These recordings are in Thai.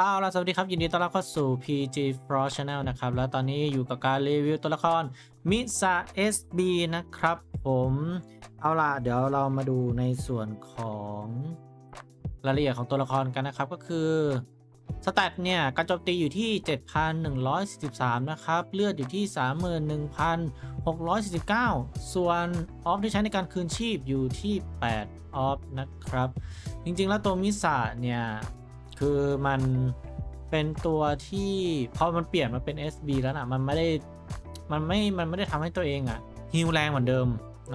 เอาล่ะสวัสดีครับ ยินดีต้อนรับเข้าสู่ PG Pro Channel นะครับ แล้วตอนนี้อยู่กับการรีวิวตัวละครมิซา SB นะครับผมเอาล่ะเดี๋ยวเรามาดูในส่วนของรายละเอียดของตัวละครกันนะครับ ก็คือสแตทเนี่ยการโจมตีอยู่ที่ 7,143 นะครับ เลือดอยู่ที่ 31,649 ส่วนออฟที่ใช้ในการคืนชีพอยู่ที่ 8 ออฟนะครับ จริงๆ แล้วตัวมิซาเนี่ย คือมันเป็นตัวที่พอมันเปลี่ยนมาเป็น SB แล้วนะมันไม่ได้มันไม่ มันไม่ได้ทำให้ตัวเองอะฮิวแรงเหมือนเดิม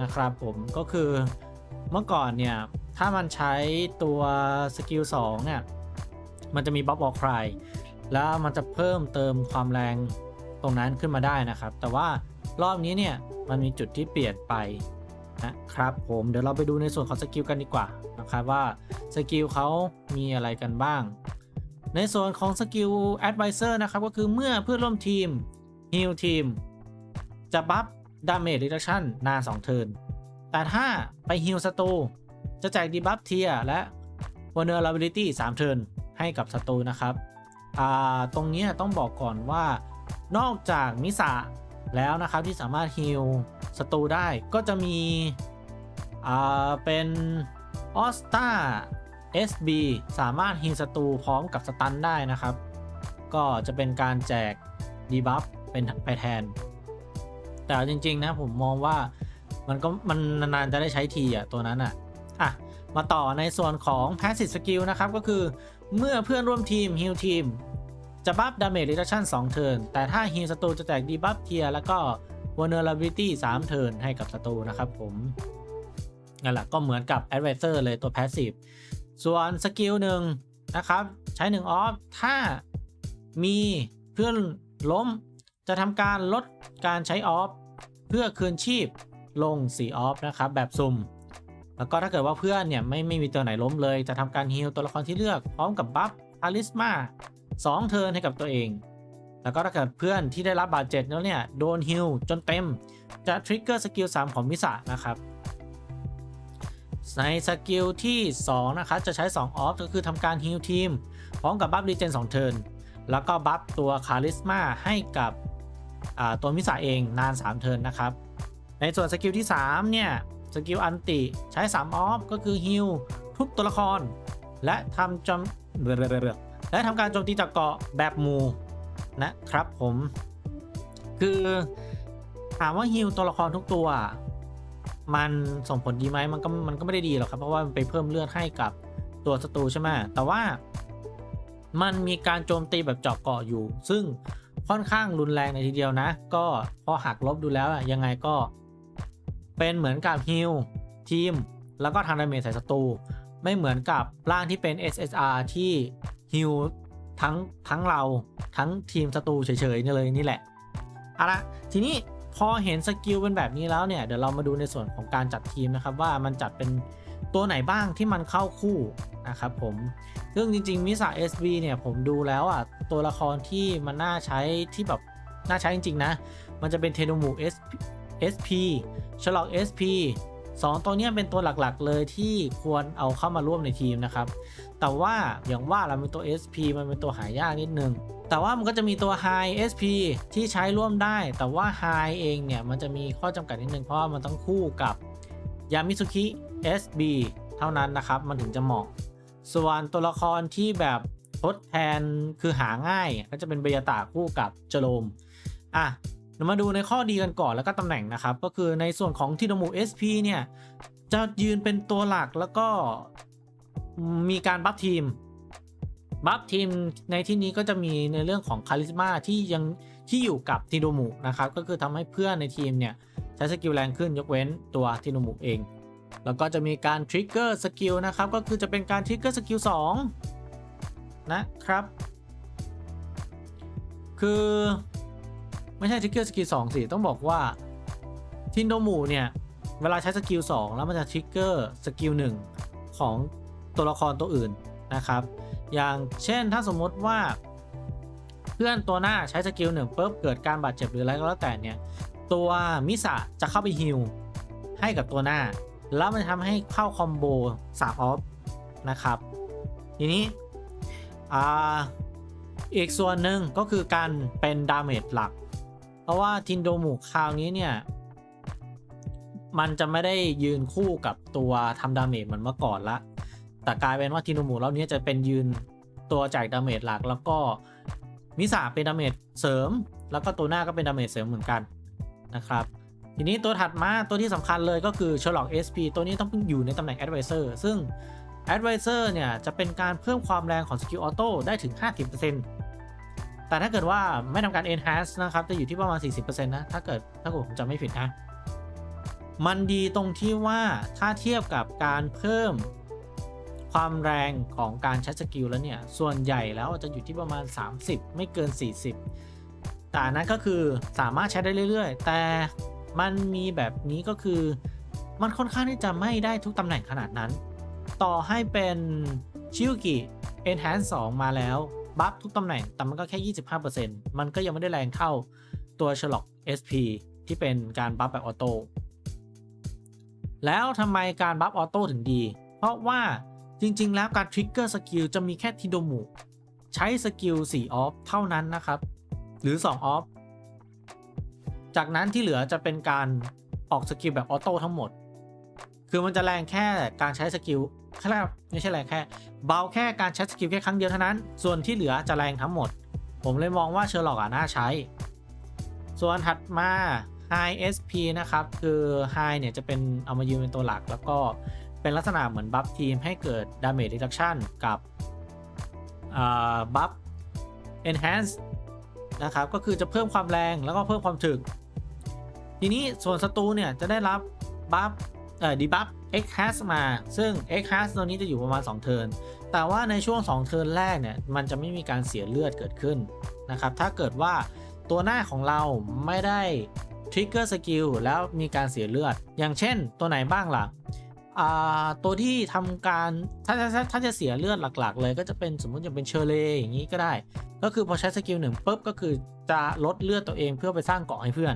นะครับผมก็คือเมื่อก่อนเนี่ย ถ้ามันใช้ตัวสกิล2เนี่ยมันจะมีบัฟวอลครายแล้วมันจะเพิ่มเติมความแรงตรงนั้นขึ้นมาได้นะครับ แต่ว่ารอบนี้เนี่ย มันมีจุดที่เปลี่ยนไปนะครับผมเดี๋ยวเราไปดูในส่วนของสกิลกันดีกว่า นะครับว่าสกิลเขามีอะไรกันบ้าง ในส่วนของสกิล Advisor นะครับก็คือเมื่อเพื่อนร่วมทีม Heal ทีม จะบัฟ Damage Reduction นาน2เทิร์นแต่ถ้าไป Heal ศัตรูจะแจกดีบัฟเทียและ Vulnerability 3 เทิร์นให้กับศัตรูนะครับตรงนี้ต้องบอกก่อนว่านอกจากมิสะแล้วนะครับที่สามารถฮิลศัตรูได้ก็จะมีเป็น ออสตา SB สามารถฮิลศัตรูพร้อมกับสตันได้นะครับ ก็จะเป็นการแจกดีบัฟเป็นไปแทน แต่จริงๆนะผมมองว่ามันก็มันนานๆจะได้ใช้ทีอะตัวนั้นอะอะ มาต่อในส่วนของ Passive Skill นะครับ ก็คือเมื่อเพื่อนร่วมทีม Heal ทีม จะบัฟ Damage Reduction 2เทิร์นแต่ถ้า Heal ศัตรูจะแจกดีบัฟเทียแล้วก็ Vulnerability 3เทิร์นให้กับศัตรูนะครับผม นั่นแหละก็เหมือนกับ Advisor เลยตัว Passive ส่วนสกิลหนึ่งนะครับ ใช้1ออฟถ้ามีเพื่อนล้มจะทำการลดการใช้ออฟเพื่อคืนชีพลง4ออฟนะครับ แบบซุ่ม แล้วก็ถ้าเกิดว่าเพื่อนเนี่ยไม่ไม่มีตัวไหนล้มเลย จะทำการฮีลตัวละครที่เลือกพร้อมกับบัฟอาริสมา2เทิร์นให้กับตัวเอง แล้วก็ถ้าเกิดเพื่อนที่ได้รับบาดเจ็บแล้วเนี่ย โดนฮิลจนเต็ม จะทริกเกอร์สกิล3ของมิสะนะครับ ในสกิลที่ 2 นะครับ จะใช้ 2 ออฟก็คือทำการฮิลทีม พร้อมกับบัฟรีเจน2เทิร์นแล้วก็บัฟตัวคาริสมาให้กับตัวมิสะเองนาน 3 เทิร์นนะครับ ในส่วนสกิลที่ 3 เนี่ย สกิลอันติใช้ 3 ออฟก็คือฮิลทุกตัวละคร และทำจมและทำการโจมตีจากเกาะแบบมูนะครับผม คือถามว่าฮิลตัวละครทุกตัว มันส่งผลดีไหมมันก็มันก็ไม่ได้ดีหรอกครับ เพราะว่ามันไปเพิ่มเลือดให้กับตัวศัตรูใช่ไหมแต่ว่ามันมีการโจมตีแบบเจาะเกาะอยู่ ซึ่งค่อนข้างรุนแรงในทีเดียวนะ ก็พอหักลบดูแล้วยังไงก็ เป็นเหมือนกับฮิลทีม แล้วก็ทางดาเมจใส่ศัตรูไม่เหมือนกับร่างที่เป็น SSR ที่ฮิลทั้งทั้งเราทั้งทีมศัตรูเฉยๆนี่เลยนี่แหละเอาละทีนี้ พอเห็นสกิลเป็นแบบนี้แล้วเนี่ยเดี๋ยวเรามาดูในส่วนของการจัดทีมนะครับว่ามันจัดเป็นตัวไหนบ้างที่มันเข้าคู่นะครับผมซึ่งจริงๆมิสซา SB เนี่ยผมดูแล้วอะตัวละครที่มันน่าใช้ที่แบบน่าใช้จริงๆนะ มันจะเป็นเทโนมู SP SP ฉลอก SP 2 ตัวนี้เป็นตัวหลักๆ เลยที่ควรเอาเข้ามาร่วมในทีมนะครับ แต่ว่าอย่างว่าเราเป็นตัว SP มันเป็นตัวหายากนิดนึง แต่ว่ามันก็จะมีตัว High SP ที่ใช้ร่วมได้ แต่ว่า High เองเนี่ยมันจะมีข้อจำกัดนิดนึงเพราะว่ามันต้องคู่กับยามิสุคิ SB เท่านั้นนะครับ มันถึงจะเหมาะ ส่วนตัวละครที่แบบทดแทนคือหาง่าย ก็จะเป็นเบยตาคู่กับเจโรมอะ เรามาดูในข้อดีกันก่อนแล้วก็ตำแหน่งนะครับ ก็คือในส่วนของทีโนมู SP เนี่ย จะยืนเป็นตัวหลักแล้วก็มีการบัฟทีม บัฟทีมในที่นี้ก็จะมีในเรื่องของคาริสมาที่ยังที่อยู่กับทีโนมูนะครับ ก็คือทำให้เพื่อนในทีมเนี่ยใช้สกิลแรงขึ้นยกเว้นตัวทีโนมูเอง แล้วก็จะมีการทริกเกอร์สกิลนะครับ ก็คือจะเป็นการทริกเกอร์สกิล2นะครับ คือ ไม่ใช่ทิกเกอร์สกิลสองสิต้องบอกว่าทินโดมูเนี่ยเวลาใช้สกิล2แล้วมันจะทิกเกอร์สกิล1ของตัวละครตัวอื่นนะครับ อย่างเช่นถ้าสมมติว่า เพื่อนตัวหน้าใช้สกิลหนึ่งปุ๊บเกิดการบาดเจ็บหรืออะไรก็แล้วแต่เนี่ยตัวมิสะจะเข้าไปฮิลให้กับตัวหน้า แล้วมันทำให้เข้าคอมโบ3ออฟนะครับ ทีนี้อ่าอีกส่วนหนึ่งก็คือการเป็นดาเมจหลัก เพราะว่าทินโดมุคราวนี้เนี่ย มันจะไม่ได้ยืนคู่กับตัวทำดาเมจเหมือนเมื่อก่อนละ แต่กลายเป็นว่าทินโดมุรอบนี้จะเป็นยืนตัวจ่ายดาเมจหลัก แล้วก็มิสาเป็นดาเมจเสริม แล้วก็ตัวหน้าก็เป็นดาเมจเสริมเหมือนกันนะครับทีนี้ตัวถัดมาตัวที่สำคัญเลยก็คือ Sherlock SP ตัวนี้ต้องอยู่ในตำแหน่ง Advisor ซึ่ง Advisor เนี่ย จะเป็นการเพิ่มความแรงของสกิลออโต้ได้ถึง 50% แต่ถ้าเกิดว่าไม่ทำการ Enhance นะครับ จะอยู่ที่ประมาณ 40%นะ ถ้าเกิดถ้าเกิดผมจำไม่ผิดนะ มันดีตรงที่ว่าถ้าเทียบกับการเพิ่มความแรงของการใช้สกิลแล้วเนี่ย ส่วนใหญ่แล้วจะอยู่ที่ประมาณ 30 ไม่เกิน 40 แต่นนั้นก็คือสามารถใช้ได้เรื่อยๆ แต่มันมีแบบนี้ก็คือ มันค่อนข้างที่จะไม่ได้ทุกตำแหน่งขนาดนั้น ต่อให้เป็นชิวกิ Enhance 2 มาแล้ว บัฟทุกตำแหน่ง แต่มันก็แค่ 25%มันก็ยังไม่ได้แรงเท่าตัว Sherlock SP ที่เป็นการบัฟแบบออโต้ แล้วทำไมการบัฟออโต้ถึงดี เพราะว่าจริงๆ แล้วการทริกเกอร์สกิลจะมีแค่ทิโดมุใช้สกิล4ออฟเท่านั้นนะครับ หรือ 2 ออฟ จากนั้นที่เหลือจะเป็นการออกสกิลแบบออโต้ทั้งหมด คือมันจะแรงแค่การใช้สกิล แค่ไม่ใช่แรงแค่ เบาแค่การใช้สกิลแค่ครั้งเดียวเท่านั้น ส่วนที่เหลือจะแรงทั้งหมด ผมเลยมองว่าเชอร์ล็อกอะน่าใช้ ส่วนถัดมา High SP นะครับ คือ High เนี่ยจะเป็นเอามายืนเป็นตัวหลัก แล้วก็เป็นลักษณะเหมือนบัฟทีมให้เกิด Damage Reduction กับบัฟ Enhance นะครับก็คือจะเพิ่มความแรงแล้วก็เพิ่มความถึก ทีนี้ส่วนศัตรูเนี่ยจะได้รับบัฟเอ่อดีบัฟ X has มา ซึ่ง X has ตัวนี้จะอยู่ประมาณ 2 เทิร์น แต่ว่าในช่วง 2 เทิร์นแรกเนี่ย มันจะไม่มีการเสียเลือดเกิดขึ้นนะครับ ถ้าเกิดว่าตัวหน้าของเราไม่ได้ทริกเกอร์สกิลแล้วมีการเสียเลือด อย่างเช่นตัวไหนบ้างล่ะตัวที่ทำการถ้าถ้าถ้าจะเสียเลือดหลัก ๆ เลยก็จะเป็นสมมุติอย่างเป็นเชอร์เลอย่างนี้ก็ได้ ก็คือพอใช้สกิลหนึ่งปุ๊บก็คือจะลดเลือดตัวเองเพื่อไปสร้างเกาะให้เพื่อน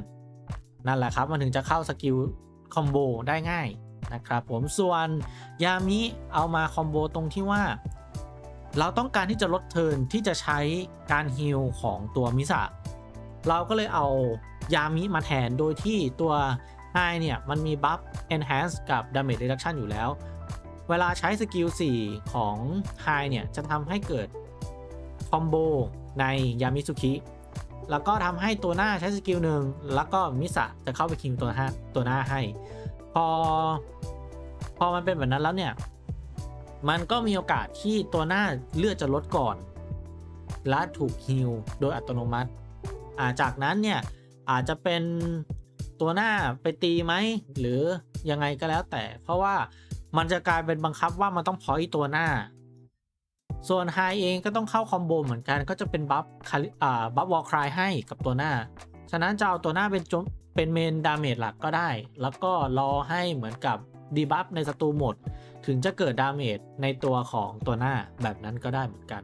นั่นแหละครับมันถึงจะเข้าสกิลคอมโบได้ง่าย นะครับผมส่วนยามิเอามาคอมโบตรงที่ว่า เราต้องการที่จะลดเทิร์นที่จะใช้การฮิลของตัวมิสะเราก็เลยเอายามิมาแทนโดยที่ตัวไฮเนี่ย มันมีบัฟ enhance กับ damage reduction อยู่แล้ว เวลาใช้สกิล 4 ของไฮเนี่ย จะทำให้เกิดคอมโบในยามิสุคิแล้วก็ทำให้ตัวหน้าใช้สกิลหนึ่งแล้วก็มิสะจะเข้าไปคิวตัวหน้าตัวหน้าให้ อ พอมันเป็นแบบนั้นแล้วเนี่ย มันก็มีโอกาสที่ตัวหน้าเลือดจะลดก่อน และถูกฮิลโดยอัตโนมัติอ่าจากนั้นเนี่ยอาจจะเป็นตัวหน้าไปตีไหมหรือยังไงก็แล้วแต่ เพราะว่ามันจะกลายเป็นบังคับว่ามันต้องพอยตัวหน้า ส่วนไฮเองก็ต้องเข้าคอมโบเหมือนกันก็จะเป็นบัฟอ่าบัฟวอลครายให้กับตัวหน้า ฉะนั้นจะเอาตัวหน้าเป็น เป็นเมนดาเมจหลักก็ได้ แล้วก็รอให้เหมือนกับดีบัฟในศัตรูหมด ถึงจะเกิดดาเมจในตัวของตัวหน้าแบบนั้นก็ได้เหมือนกัน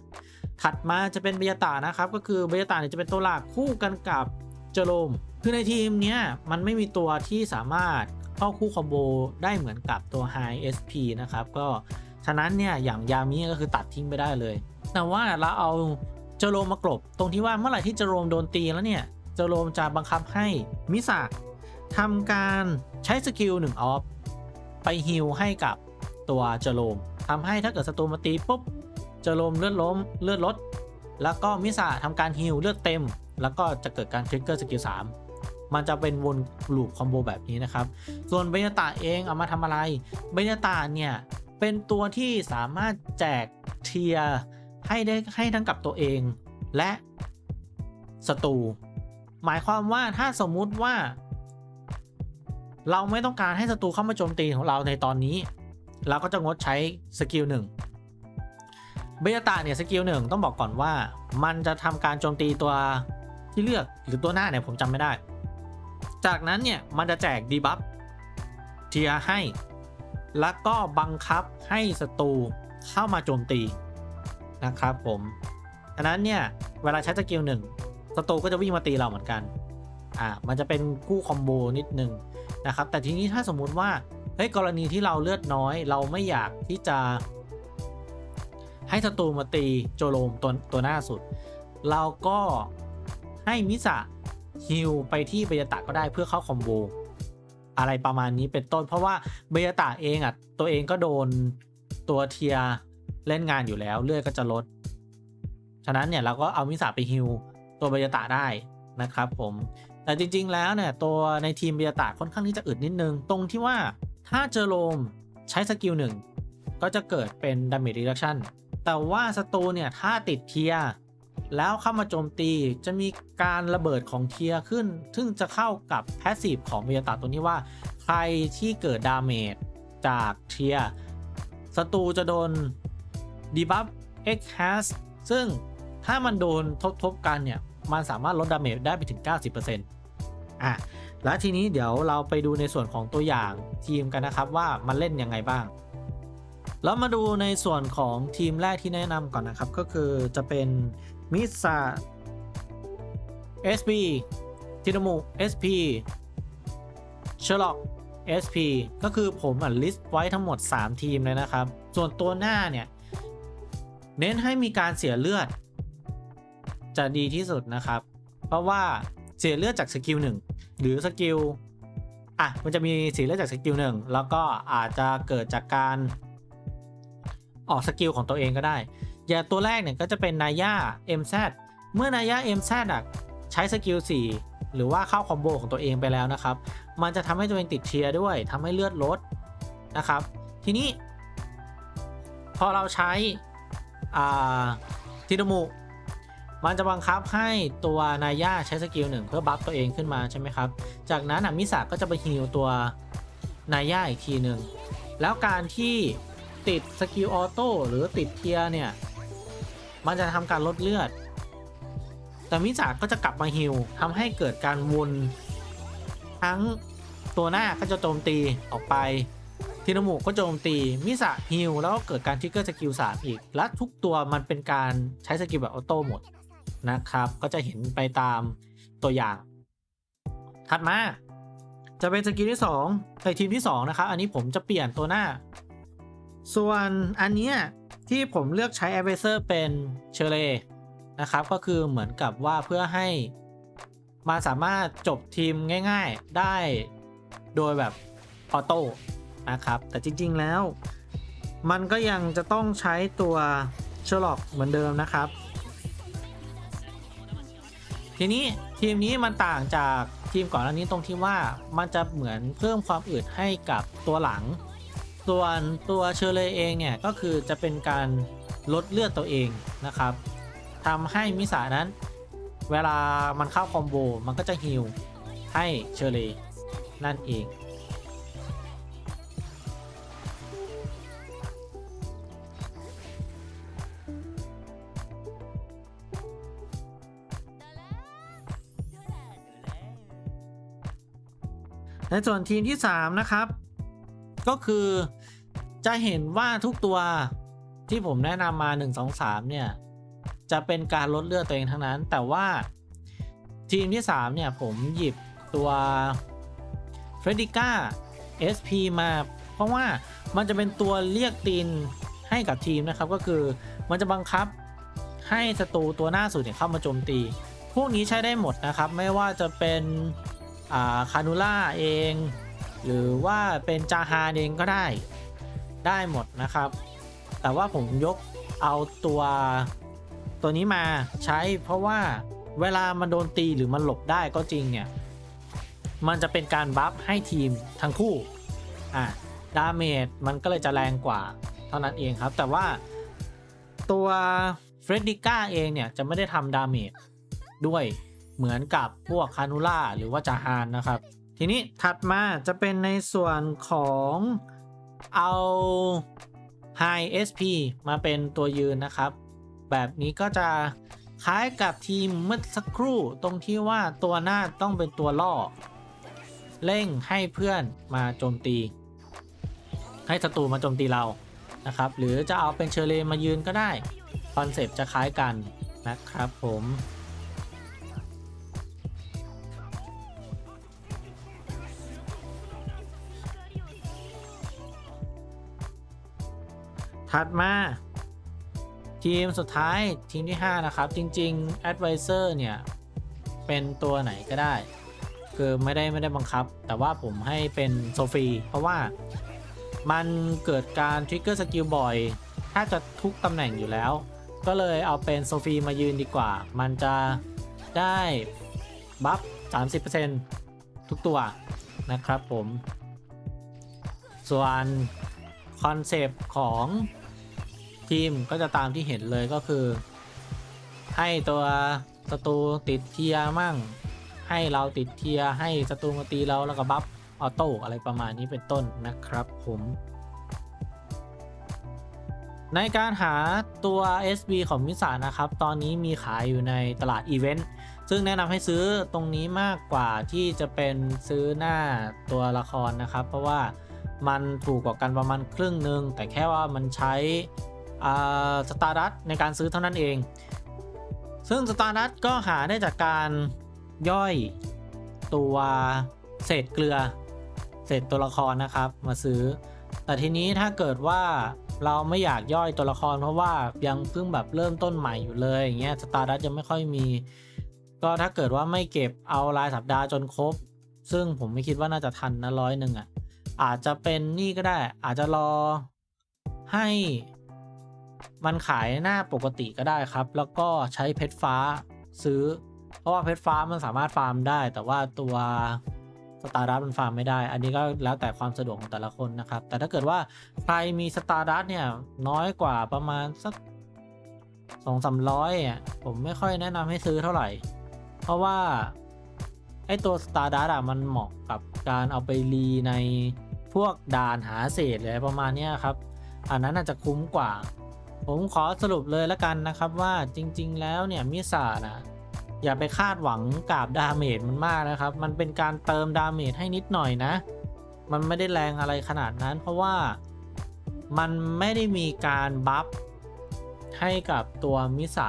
ถัดมาจะเป็นเบียตานะครับ ก็คือเบียตาเนี่ยจะเป็นตัวหลักคู่กันกับเจโรมคือในทีมเนี้ยมันไม่มีตัวที่สามารถเข้าคู่คอมโบได้เหมือนกับตัว High SP นะครับ ก็ฉะนั้นเนี่ยอย่างยามิก็คือตัดทิ้งไปได้เลย แต่ว่าเราเอาเจโรมมากลบ ตรงที่ว่าเมื่อไหร่ที่เจโรมโดนตีแล้วเนี่ย เจโรมจะบังคับให้มิสะทำการใช้สกิลหนึ่งออฟไปฮิลให้กับตัวเจโรมทำให้ถ้าเกิดศัตรูมาตีปุ๊บเจโรมเลือดล้มเลือดลด แล้วก็มิสะทำการฮิลเลือดเต็ม แล้วก็จะเกิดการทริกเกอร์สกิล3มันจะเป็นวนลูปคอมโบแบบนี้นะครับ ส่วนเบญตาเองเอามาทำอะไร เบญตาเนี่ย เป็นตัวที่สามารถแจกเทียให้ได้ให้ทั้งกับตัวเอง และศัตรู หมายความว่าถ้าสมมุติว่า เราไม่ต้องการให้ศัตรูเข้ามาโจมตีของเราในตอนนี้ เราก็จะงดใช้สกิลหนึ่งเบญตาเนี่ยสกิลหนึ่งต้องบอกก่อนว่า มันจะทำการโจมตีตัวที่เลือกหรือตัวหน้าเนี่ยผมจำไม่ได้ จากนั้นเนี่ยมันจะแจกดีบัฟเทียให้ แล้วก็บังคับให้ศัตรูเข้ามาโจมตีนะครับผมดังนั้นเนี่ยเวลาใช้สกิลหนึ่ง ศัตรูก็จะวิ่งมาตีเราเหมือนกัน อ่า มันจะเป็นคู่คอมโบนิดนึงนะครับ แต่ทีนี้ถ้าสมมุติว่า เฮ้ย กรณีที่เราเลือดน้อย เราไม่อยากที่จะ ให้ศัตรูมาตีโจโลมตัวตัวหน้าสุด เราก็ให้มิสะฮิลไปที่เบยตะก็ได้เพื่อเข้าคอมโบอะไรประมาณนี้เป็นต้น เพราะว่าเบยตะเองอะตัวเองก็โดนตัวเทียเล่นงานอยู่แล้วเลือดก็จะลด ฉะนั้นเนี่ยเราก็เอามิสะไปฮิล ตัวเบยตะได้นะครับผม แต่จริง ๆ แล้วเนี่ยตัวในทีมเบยตะค่อนข้างที่จะอึดนิดนึง ตรงที่ว่าถ้าเจอโรมใช้สกิลหนึ่งก็จะเกิดเป็น damage reduction แต่ว่าศัตรูเนี่ยถ้าติดเทียแล้วเข้ามาโจมตีจะมีการระเบิดของเทียขึ้น ซึ่งจะเข้ากับแพสซีฟของเบยตะตัวนี้ว่า ใครที่เกิดดาเมจจากเทียศัตรูจะโดนดีบัฟ X has ซึ่งถ้ามันโดนทบๆกันเนี่ย มันสามารถลดดาเมจได้ไปถึง 90%อะแล้วทีนี้เดี๋ยวเราไปดูในส่วนของตัวอย่างทีมกันนะครับว่ามันเล่นยังไงบ้าง แล้วมาดูในส่วนของทีมแรกที่แนะนำก่อนนะครับ ก็คือจะเป็นมิซา SP ทินมุ SP เชอร์ล็อก SP ก็คือผมอะลิสต์ไว้ทั้งหมด 3 ทีมเลยนะครับ ส่วนตัวหน้าเนี่ย เน้นให้มีการเสียเลือด จะดีที่สุดนะครับ เพราะว่าเสียเลือดจากสกิลหนึ่งหรือสกิลอะมันจะมีเสียเลือดจากสกิลหนึ่งแล้วก็อาจจะเกิดจากการออกสกิลของตัวเองก็ได้อย่างตัวแรกเนี่ยก็จะเป็นนายา MZ เมื่อนายา MZ อะใช้สกิล4หรือว่าเข้าคอมโบของตัวเองไปแล้วนะครับ มันจะทำให้ตัวเองติดเทียร์ด้วยทำให้เลือดลดนะครับ ทีนี้ พอเราใช้ทินมุ มันจะบังคับให้ตัวนายาใช้สกิลหนึ่งเพื่อบัฟตัวเองขึ้นมาใช่ไหมครับ จากนั้นอะมิสาก็จะไปฮิลตัวนายาอีกทีหนึ่งแล้วการที่ติดสกิลออโต้หรือติดเทียร์เนี่ย มันจะทำการลดเลือด แต่มิสาก็จะกลับมาฮิลทำให้เกิดการวนทั้งตัวหน้าก็จะโจมตีออกไปทีนมุก็โจมตี มิสะฮิลแล้วก็เกิดการทิกเกอร์สกิล3อีก และทุกตัวมันเป็นการใช้สกิลแบบออโต้หมด นะครับ ก็จะเห็นไปตามตัวอย่าง ถัดมา จะเป็นสกิลที่2ในทีมที่2นะครับ อันนี้ผมจะเปลี่ยนตัวหน้า ส่วนอันนี้ที่ผมเลือกใช้ a d v e r s a r เป็นเชเลนะครับ ก็คือเหมือนกับว่าเพื่อให้มาสามารถจบทีมง่าย ๆได้โดยแบบออโต้นะครับ แต่จริง ๆ แล้ว มันก็ยังจะต้องใช้ตัวเชอร์ล็อกเหมือนเดิมนะครับ ทีนี้ทีมนี้มันต่างจากทีมก่อนหน้านี้ตรงที่ว่ามันจะเหมือนเพิ่มความอืดให้กับตัวหลัง ส่วนตัวเชอร์เลเองเนี่ยก็คือจะเป็นการลดเลือดตัวเองนะครับทำให้มิสานั้น เวลามันเข้าคอมโบมันก็จะฮิลให้เชอร์เลนั่นเอง ในส่วนทีมที่ 3 นะครับ ก็คือจะเห็นว่าทุกตัวที่ผมแนะนำมา 1 2 3 เนี่ย จะเป็นการลดเลือดตัวเองทั้งนั้น แต่ว่าทีมที่ 3 เนี่ย ผมหยิบตัวเฟรดิก้า SP มา เพราะว่ามันจะเป็นตัวเรียกตีนให้กับทีมนะครับ ก็คือมันจะบังคับให้ศัตรูตัวหน้าสุดเนี่ยเข้ามาโจมตี พวกนี้ใช้ได้หมดนะครับ ไม่ว่าจะเป็น คานูล่าเอง หรือว่าเป็นจาฮานเองก็ได้ได้หมดนะครับ แต่ว่าผมยกเอาตัวตัวนี้มาใช้เพราะว่าเวลามันโดนตีหรือมันหลบได้ก็จริงเนี่ย มันจะเป็นการบัฟให้ทีมทั้งคู่อะดาเมจมันก็เลยจะแรงกว่าเท่านั้นเองครับ แต่ว่าตัวเฟรดดิก้าเองเนี่ย จะไม่ได้ทำดาเมจด้วย เหมือนกับพวกคานูล่าหรือว่าจาฮานนะครับ ทีนี้ถัดมาจะเป็นในส่วนของเอา High SP มาเป็นตัวยืนนะครับ แบบนี้ก็จะคล้ายกับทีมเมื่อสักครู่ตรงที่ว่าตัวหน้าต้องเป็นตัวล่อ เร่งให้เพื่อนมาโจมตี ให้ศัตรูมาโจมตีเรานะครับ หรือจะเอาเป็นเชอร์เลมายืนก็ได้ คอนเซปต์จะคล้ายกันนะครับผม ถัดมาทีมสุดท้ายทีมที่ 5 นะครับ จริง ๆ Advisor เนี่ย เป็นตัวไหนก็ได้ คือไม่ได้ไม่ได้บังคับ แต่ว่าผมให้เป็นโซฟีเพราะว่ามันเกิดการทริกเกอร์สกิลบ่อยถ้าจะทุกตำแหน่งอยู่แล้ว ก็เลยเอาเป็นโซฟีมายืนดีกว่า มันจะได้บัฟ 30%ทุกตัวนะครับผม ส่วนคอนเซปต์ของ ทีมก็จะตามที่เห็นเลยก็คือ ให้ตัวศัตรูติดเทียมั่ง ให้เราติดเทียให้ศัตรูมาตีเราแล้วก็บัฟออโต้อะไรประมาณนี้เป็นต้นนะครับผมในการหาตัว SB ของมิสานะครับ ตอนนี้มีขายอยู่ในตลาดอีเวนต์ ซึ่งแนะนำให้ซื้อตรงนี้มากกว่าที่จะเป็นซื้อหน้าตัวละครนะครับ เพราะว่ามันถูกกว่ากันประมาณครึ่งหนึ่งแต่แค่ว่ามันใช้ สตาร์ดัตในการซื้อเท่านั้นเอง ซึ่งสตาร์ดัตก็หาได้จากการย่อยตัวเศษเกลือ เศษตัวละครนะครับมาซื้อ แต่ทีนี้ถ้าเกิดว่าเราไม่อยากย่อยตัวละครเพราะว่ายังเพิ่งแบบเริ่มต้นใหม่อยู่เลยอย่างเงี้ยสตาร์ดัตยังไม่ค่อยมี ก็ถ้าเกิดว่าไม่เก็บเอารายสัปดาห์จนครบ ซึ่งผมไม่คิดว่าน่าจะทันนะร้อยหนึ่งอะอาจจะเป็นนี่ก็ได้อาจจะรอให้ มันขายหน้าปกติก็ได้ครับ แล้วก็ใช้เพชรฟ้าซื้อ เพราะว่าเพชรฟ้ามันสามารถฟาร์มได้ แต่ว่าตัวสตาร์ดัตมันฟาร์มไม่ได้ อันนี้ก็แล้วแต่ความสะดวกของแต่ละคนนะครับ แต่ถ้าเกิดว่าใครมีสตาร์ดัตเนี่ยน้อยกว่าประมาณสักสองสามร้อยอะผมไม่ค่อยแนะนำให้ซื้อเท่าไหร่ เพราะว่าไอตัวสตาร์ดัตอะมันเหมาะกับการเอาไปรีในพวกด่านหาเศษเลยประมาณนี้ครับ อันนั้นอาจจะคุ้มกว่า ผมขอสรุปเลยแล้วกันนะครับว่าจริง ๆ แล้วเนี่ยมิสานะอย่าไปคาดหวังกาบดาเมจมันมากนะครับ มันเป็นการเติมดาเมจให้นิดหน่อยนะ มันไม่ได้แรงอะไรขนาดนั้น เพราะว่ามันไม่ได้มีการบัฟให้กับตัวมิสา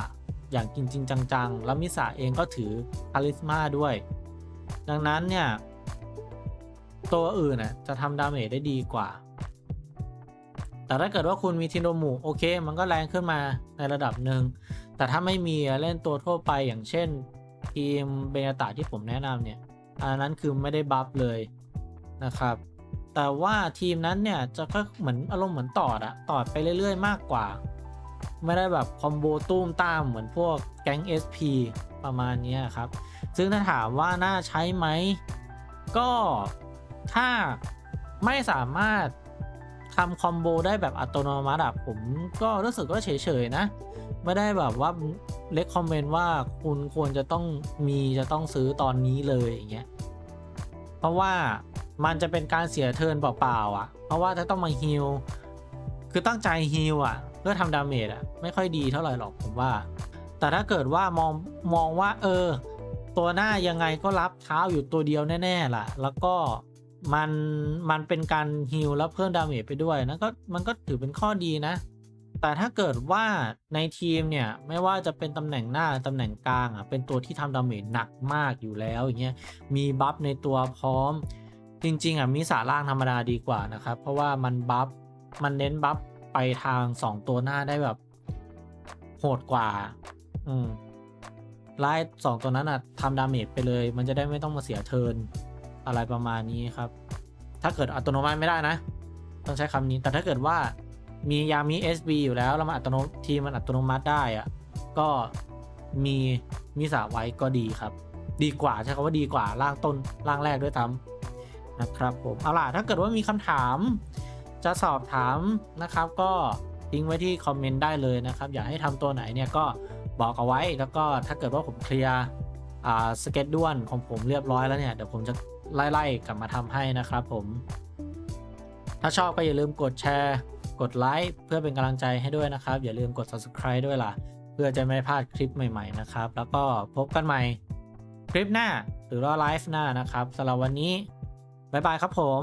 อย่างจริง ๆ จัง ๆ แล้วมิสาเองก็ถือคาลิสมาด้วย ดังนั้นเนี่ย ตัวอื่นน่ะจะทำดาเมจได้ดีกว่า แต่ถ้าเกิดว่าคุณมีทินโดมุโอเค มันก็แรงขึ้นมาในระดับหนึ่ง แต่ถ้าไม่มีเล่นตัวทั่วไปอย่างเช่น ทีมเบนตาที่ผมแนะนำเนี่ย อันนั้นคือไม่ได้บัฟเลยนะครับ แต่ว่าทีมนั้นเนี่ยจะก็เหมือนอารมณ์เหมือนตอดอะตอดไปเรื่อยๆ มากกว่า ไม่ได้แบบคอมโบตุ้มตามเหมือนพวกแก๊ง SP ประมาณนี้ครับ ซึ่งถ้าถามว่าน่าใช้ไหม ก็ถ้าไม่สามารถ ทำคอมโบได้แบบอัตโนมัติอะผมก็รู้สึกว่าเฉยๆนะ ไม่ได้แบบว่าเล็กคอมเมนต์ว่าคุณควรจะต้องมีจะต้องซื้อตอนนี้เลยอย่างเงี้ยเพราะว่ามันจะเป็นการเสียเทิร์นเปล่าๆอะ เพราะว่าถ้าต้องมาฮิลคือตั้งใจฮิลอะ เพื่อทำดาเมจอะ ไม่ค่อยดีเท่าไหร่หรอกผมว่า แต่ถ้าเกิดว่ามองมองว่า เออ ตัวหน้ายังไงก็รับเท้าอยู่ตัวเดียวแน่ ๆ ล่ะ แล้วก็ มันมันเป็นการฮิลแล้วเพิ่มดาเมจไปด้วยนะก็มันก็ถือเป็นข้อดีนะ แต่ถ้าเกิดว่าในทีมเนี่ย ไม่ว่าจะเป็นตำแหน่งหน้าตำแหน่งกลางอะเป็นตัวที่ทำดาเมจหนักมากอยู่แล้วอย่างเงี้ยมีบัฟในตัวพร้อม จริง ๆอะมีสาล่างธรรมดาดีกว่านะครับ เพราะว่ามันบัฟมันเน้นบัฟไปทาง 2 ตัวหน้าได้แบบโหดกว่า อืมไล่สองตัวนั้นอะทำดาเมจไปเลย มันจะได้ไม่ต้องมาเสียเทิร์น อะไรประมาณนี้ครับ ถ้าเกิดอัตโนมัติไม่ได้นะ ต้องใช้คำนี้ แต่ถ้าเกิดว่ามียามี SB อยู่แล้วแล้วมันอัตโนทีมมันอัตโนมัติได้อะก็มีมิสาไว้ก็ดีครับ ดีกว่าใช้คำว่าดีกว่าร่างต้นร่างแรกด้วยซ้ำนะครับผมเอาล่ะถ้าเกิดว่ามีคำถาม จะสอบถามนะครับ ก็ทิ้งไว้ที่คอมเมนต์ได้เลยนะครับ อยากให้ทำตัวไหนเนี่ยก็บอกเอาไว้แล้วก็ถ้าเกิดว่าผมเคลียร์สเก็ตด้วนของผมเรียบร้อยแล้วเนี่ยเดี๋ยวผมจะ ไล่ๆกลับมาทำให้นะครับผม ถ้าชอบก็อย่าลืมกดแชร์ กดไลค์เพื่อเป็นกำลังใจให้ด้วยนะครับ อย่าลืมกด subscribe ด้วยล่ะ เพื่อจะไม่พลาดคลิปใหม่ๆนะครับ แล้วก็พบกันใหม่คลิปหน้าหรือว่าไลฟ์หน้านะครับสำหรับวันนี้บ๊ายบายครับผม